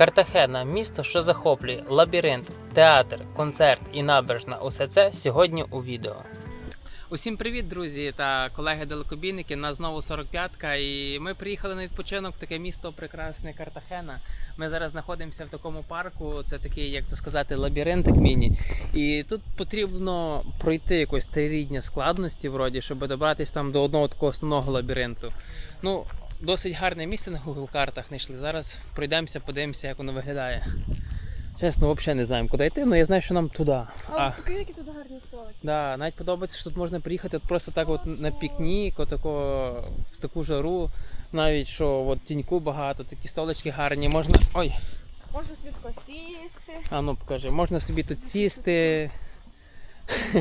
Картахена місто, що захоплює лабіринт, театр, концерт і набережна. Усе це сьогодні у відео. Усім привіт, друзі та колеги-далекобійники. Нас знову 45-ка, і ми приїхали на відпочинок в таке місто прекрасне Картахена. Ми зараз знаходимося в такому парку. Це такий, як то сказати, лабіринтик міні. І тут потрібно пройти якось трирідні складності, вроді, щоб добратися там до одного такого основного лабіринту. Ну, досить гарне місце на Google картах знайшли. Зараз пройдемося, подивимося, як воно виглядає. Чесно, взагалі не знаємо, куди йти, але я знаю, що нам туди. А, покажи, які тут гарні столики. Да, навіть подобається, що тут можна приїхати от просто так от на пікнік, отако, в таку жару. Навіть що от тіньку багато, такі столички гарні, можна. Ой, Можна швидко сісти. а ну покажи, можна собі тут сісти.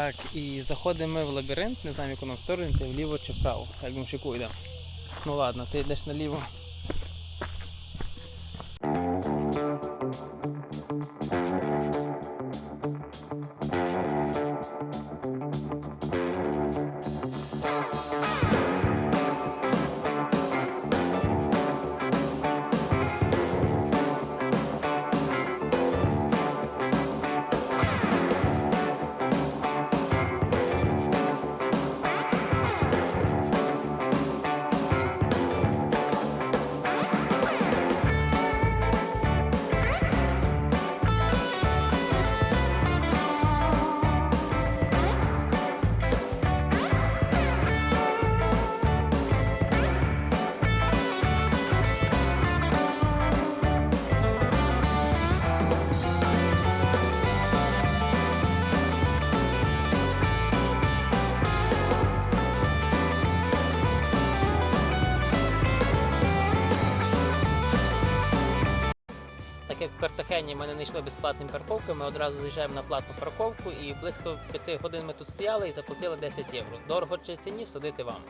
Так, і заходимо ми в лабіринт, не знаю, в нам сторону, ти вліво чи вправо. Як ми шику йдемо. Ну ладно, ти йдеш наліво. Як ми не знайшли безплатні парковки, ми одразу заїжджаємо на платну парковку і близько 5 годин ми тут стояли і заплатили 10 євро. Дорого чи ціні судити вам.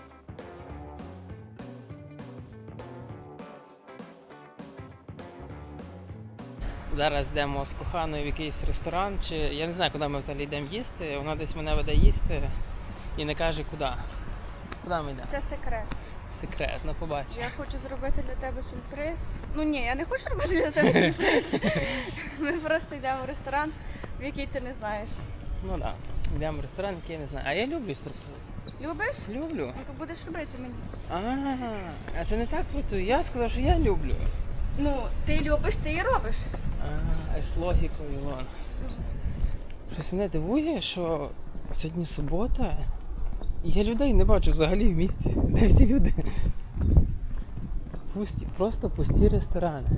Зараз йдемо з коханою в якийсь ресторан, чи я не знаю, куди ми взагалі йдемо їсти. Вона десь мене веде їсти і не каже куди. Куди ми йдемо? Це секрет. Секретно, побачимо. Я хочу зробити для тебе сюрприз. Ну ні, я не хочу робити для тебе сюрприз. Ми просто йдемо в ресторан, в який ти не знаєш. Ну так. Да. Йдемо в ресторан, який я не знаю. А я люблю сюрприз. Любиш? Люблю. Ну то будеш робити мені. А, а це не так працює. Я сказав, що я люблю. Ну, ти любиш, ти і робиш. А, з логікою, Ілон. Щось мене дивує, що сьогодні субота, я людей не бачу взагалі в місті. Де всі люди? Пусті, просто пусті ресторани.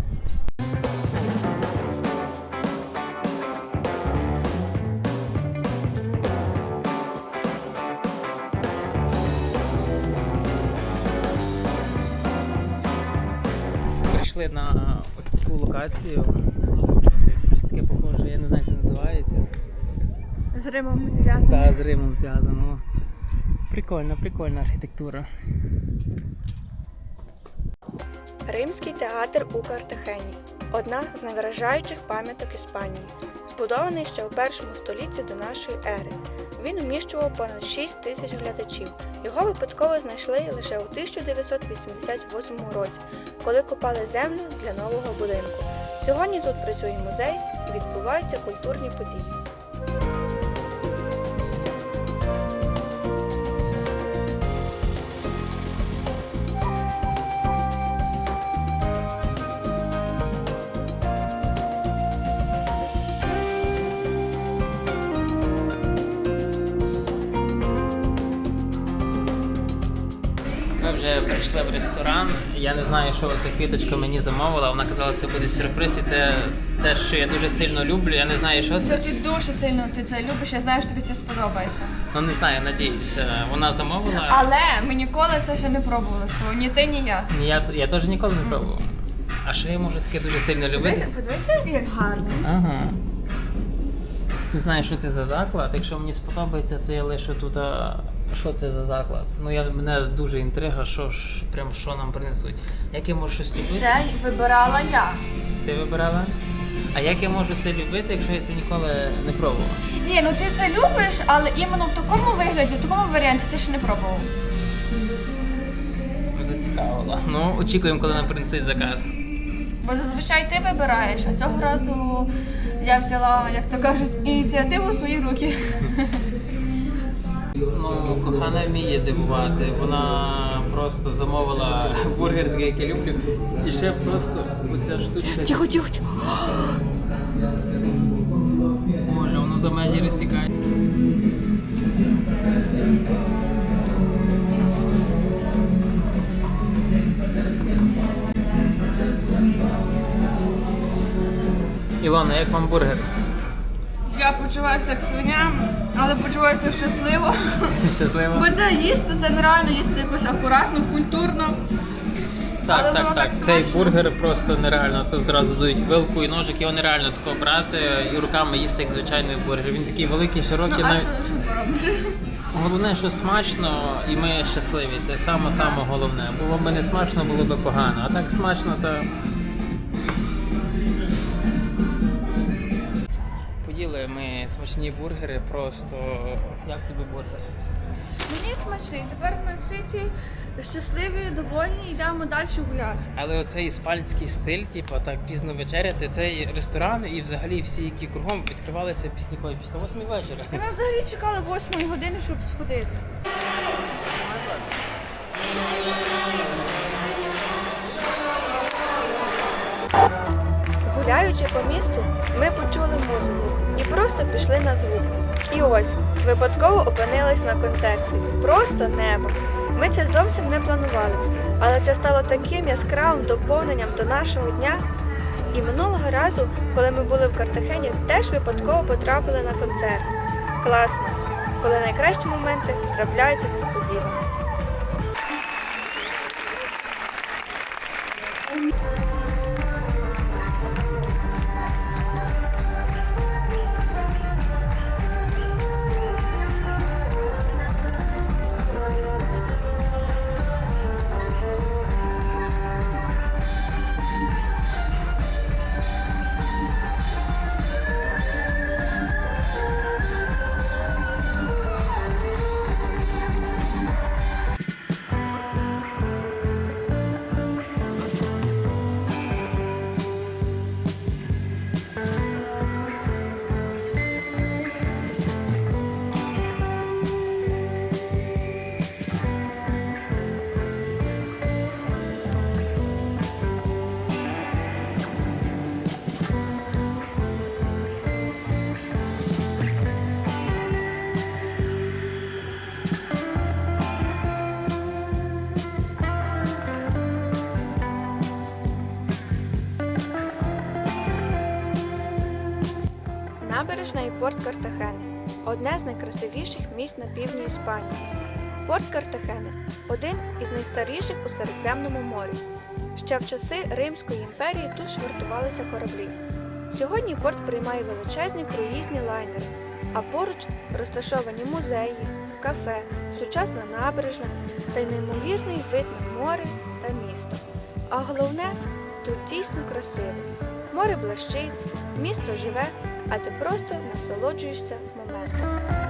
Прийшли на ось таку локацію. Щось таке похоже, я не знаю, як це називається. З Римом зв'язано. Та з Римом зв'язано. Прикольна, прикольна архітектура. Римський театр у Картахені одна з найвражаючих пам'яток Іспанії, збудований ще у першому столітті до нашої ери. Він вміщував понад 6 тисяч глядачів. Його випадково знайшли лише у 1988 році, коли копали землю для нового будинку. Сьогодні тут працює музей і відбуваються культурні події. Ми вже прийшли в ресторан. Я не знаю, що ця квіточка мені замовила. Вона казала, це буде сюрприз, і це те, що я дуже сильно люблю. Я не знаю, що це. Ти дуже сильно ти це любиш, я знаю, що тобі це сподобається. Ну не знаю, надіюсь. Е, Вона замовила. Але ми ніколи це ще не пробували з тобою, ні ти, ні я. Ні, Я, я теж ніколи не пробував. А що я можу таке дуже сильно любити? подивися, як гарно. Ага. Не знаю, що це за заклад. Якщо мені сподобається, то я лишу тут. А... Що це за заклад? Ну я мене дуже інтрига, що ж прям що нам принесуть. Як я можу щось любити? Це вибирала я. Ти вибирала? А як я можу це любити, якщо я це ніколи не пробував? Ні, ну ти це любиш, але іменно в такому вигляді, в такому варіанті ти ще не пробував. Зацікавило. Ну, очікуємо, коли нам принесуть заказ. Бо зазвичай ти вибираєш, а цього разу я взяла, як то кажуть, ініціативу в свої руки. Ну, кохана вміє дивувати. Вона просто замовила бургер, такий, який я люблю. І ще просто оця штучка. Тихо, тихо, тихо. Може, воно за межі розтікає. Ілона, як вам бургер? Я почуваюся як свиня, але почуваюся щасливо. Щасливо? Бо це їсти, це нереально їсти якось акуратно, культурно. але Так, так, так. так Цей бургер просто нереально. Тут зразу дають вилку і ножик, його нереально тако брати і руками їсти як звичайний бургер. Він такий великий, Ну, широкий. а навіть- що, що поробиш? Головне, що смачно, і ми щасливі. Це саме саме головне. Було б не смачно, було б погано. А так смачно, то. Смачні бургери, просто. Як тобі бургер? Мені смачний. Тепер ми ситі, щасливі, довольні, йдемо далі гуляти. Але оцей іспанський стиль, типу, так пізно вечеряти, цей ресторан і взагалі всі, які кругом відкривалися після кого? Після восьми вечора. Ми взагалі чекали восьмої години, щоб сходити. Гуляючи по місту, ми почули музику просто пішли на звук. І ось випадково опинились на концерті. Просто небо. Ми це зовсім не планували, але це стало таким яскравим доповненням до нашого дня. І минулого разу, коли ми були в Картахені, теж випадково потрапили на концерт. Класно, коли найкращі моменти трапляються несподівано. Набережна і порт Картахени одне з найкрасивіших місць на півдні Іспанії. Порт Картахени один із найстаріших у Середземному морі. Ще в часи Римської імперії тут швартувалися кораблі. Сьогодні порт приймає величезні круїзні лайнери, а поруч розташовані музеї, кафе, сучасна набережна та й неймовірний вид на море та місто. А головне, тут дійсно красиво. Море блищить, місто живе, а ти просто насолоджуєшся моментом.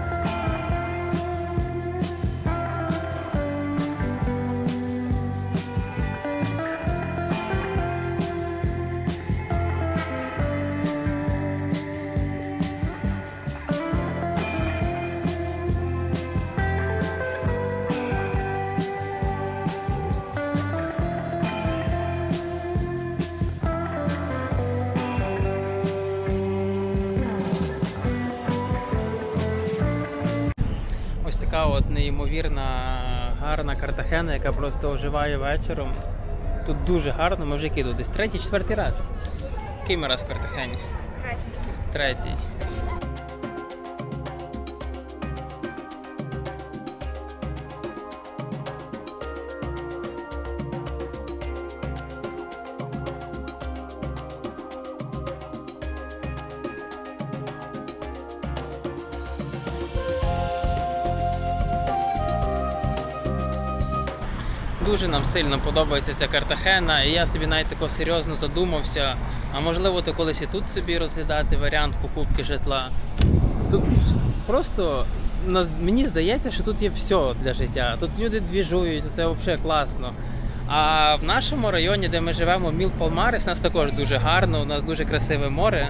Неймовірна гарна Картахена, яка просто оживає вечором. Тут дуже гарно, ми вже кидали десь третій, четвертий раз. Який ми раз в Картахені? Третій. Третій. Дуже нам сильно подобається ця Картахена, і я собі навіть тако серйозно задумався. А можливо, то колись і тут собі розглядати варіант покупки житла. Тут просто мені здається, що тут є все для життя. Тут люди двіжують, це взагалі класно. А в нашому районі, де ми живемо, Міл Палмарес, нас також дуже гарно, у нас дуже красиве море.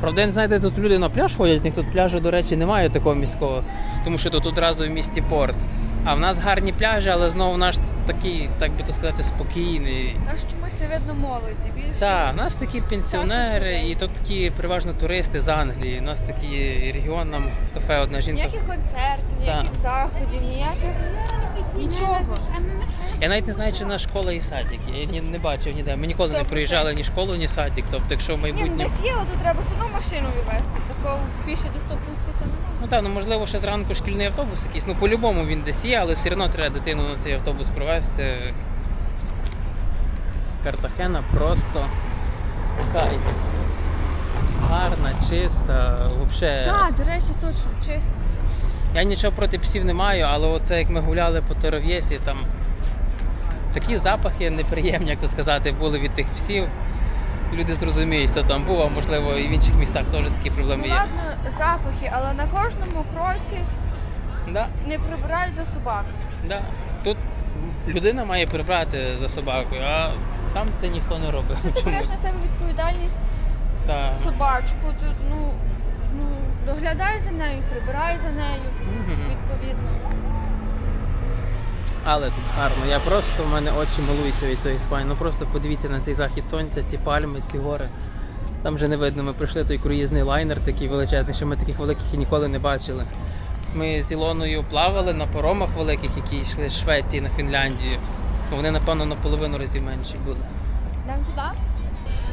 Правда, я не знаєте, тут люди на пляж ходять, них тут пляжу, до речі, немає такого міського, тому що тут одразу в місті порт. А в нас гарні пляжі, але знову наш такий, так би то сказати, спокійний. Нас чомусь не видно молоді більше. Так, нас такі пенсіонери, і тут такі переважно туристи з Англії. У нас такий регіон, нам в кафе одна жінка. Ніяких концертів, ніяких заходів, ніяких нічого. Я навіть не знаю, чи на школа і садик. Я ні, не бачив ніде. Ми ніколи не 100%. проїжджали ні школу, ні садик. Тобто, якщо в Ні, ну майбутньому. десь є, але тут треба все одно машиною вести. Такого більше доступності то. Ну так, ну можливо, ще зранку шкільний автобус якийсь. Ну по-любому він десь є, але все одно треба дитину на цей автобус провести. Картахена просто кайф. Гарна, чиста, взагалі. Так, до речі, точно, чисто. Я нічого проти псів не маю, але оце як ми гуляли по Торов'єсі, там такі запахи неприємні, як то сказати, були від тих псів. Люди зрозуміють, хто там був, а можливо і в інших містах теж такі проблеми є. ладно, запахи, але на кожному кроці Да, не прибирають за собак. да. Тут людина має прибрати за собакою, а там це ніхто не робить. Ти береш на себе відповідальність Та. собачку, то, ну, ну, доглядай за нею, прибирай за нею, Мгм. відповідно. Але тут гарно. Я просто в мене очі малуються від цієї Іспанії. Ну просто подивіться на цей захід сонця, ці пальми, ці гори. Там вже не видно. Ми прийшли той круїзний лайнер, такий величезний, що ми таких великих і ніколи не бачили. Ми з Ілоною плавали на паромах великих, які йшли з Швеції на Фінляндію. Вони, напевно, наполовину разів менші були.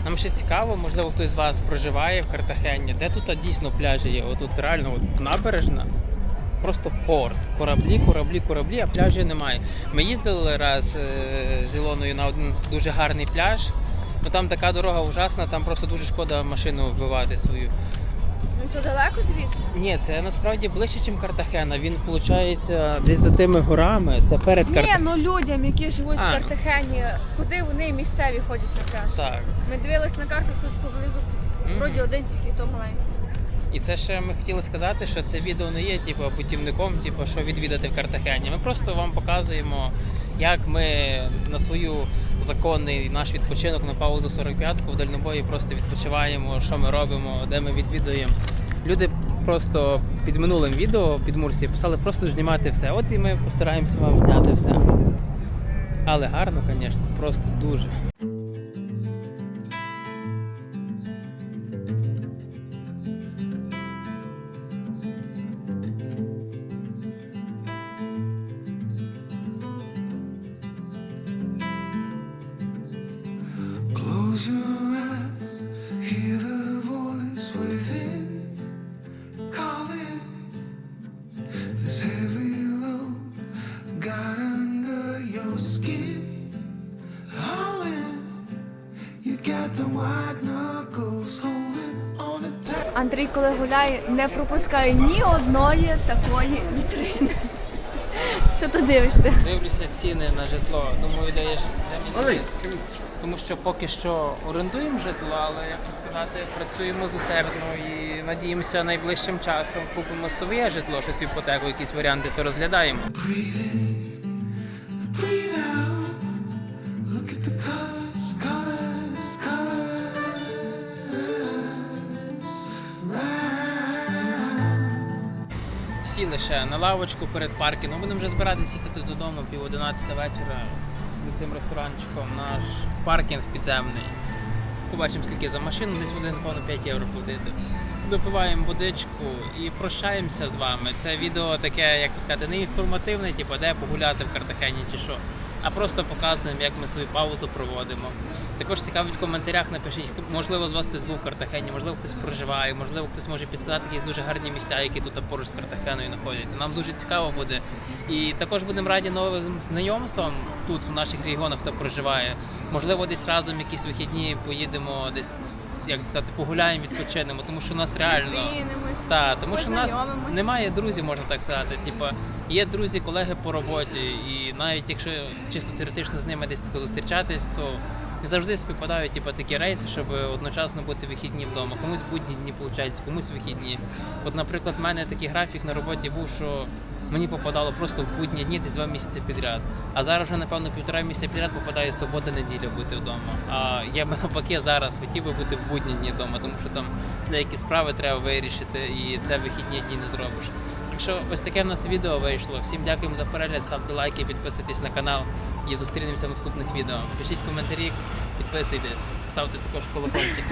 Нам ще цікаво, можливо, хтось з вас проживає в Картахені. Де тут дійсно пляжі є? Отут реально от набережна. Просто порт. Кораблі, кораблі, кораблі, а пляжі немає. Ми їздили раз е, з Ілоною на один дуже гарний пляж. Ну там така дорога ужасна, там просто дуже шкода машину вбивати свою. Ну то далеко звідси? Ні, це насправді ближче, ніж Картахена. Він виходить десь за тими горами. Це перед Ні, Картахеном. ну людям, які живуть А. в Картахені, куди вони місцеві ходять на пляж? Так. Ми дивились на карту тут поблизу. Вроді один тільки то маленький. І це ще ми хотіли сказати, що це відео не є типу, путівником, типу, що відвідати в Картахені. Ми просто вам показуємо, як ми на свою законний наш відпочинок на паузу 45-ку в дальнобої просто відпочиваємо, що ми робимо, де ми відвідуємо. Люди просто під минулим відео під Мурсі писали просто знімати все. От і ми постараємося вам зняти все. Але гарно, звісно, просто дуже. Андрій, коли гуляє, не пропускає ні одної такої вітрини. Що ти дивишся? Дивлюся ціни на житло. Думаю, де є ж- де мені жити. Тому що поки що орендуємо житло, але як то сказати, працюємо зусердно і надіємося найближчим часом купимо своє житло, щось в іпотеку, якісь варіанти, то розглядаємо. Сіли ще на лавочку перед паркінгом. Будемо вже збиратися їхати додому пів одинадцята вечора за цим ресторанчиком. Наш паркінг підземний. Побачимо, скільки за машину, десь буде, напевно, 5 євро платити. Допиваємо водичку і прощаємося з вами. Це відео таке, як то сказати, не інформативне, типу, де погуляти в Картахені чи що. А просто показуємо, як ми свою паузу проводимо. Також цікавить в коментарях напишіть, хто можливо з вас хтось був в Картахені, можливо, хтось проживає, можливо, хтось може підсказати якісь дуже гарні місця, які тут поруч з Картахеною знаходяться. Нам дуже цікаво буде. І також будемо раді новим знайомствам тут, в наших регіонах, хто проживає. Можливо, десь разом якісь вихідні поїдемо десь. Як сказати, погуляємо, відпочинемо, тому що у нас реально так, тому що у нас немає друзів, можна так сказати. Типа, Є друзі, колеги по роботі, і навіть якщо чисто теоретично з ними десь тако зустрічатись, то не завжди співпадають типу, такі рейси, щоб одночасно бути вихідні вдома. Комусь будні дні виходить, комусь вихідні. От, наприклад, в мене такий графік на роботі був, що мені попадало просто в будні дні десь два місяці підряд. А зараз вже, напевно, півтора місяця підряд попадає субота, неділя бути вдома. А я б навпаки зараз хотів би бути в будні дні вдома, тому що там деякі справи треба вирішити, і це вихідні дні не зробиш. Що ось таке в нас відео вийшло. Всім дякуємо за перегляд, ставте лайки, підписуйтесь на канал і зустрінемося в наступних відео. Пишіть коментарі, підписуйтесь, ставте також колокольчик.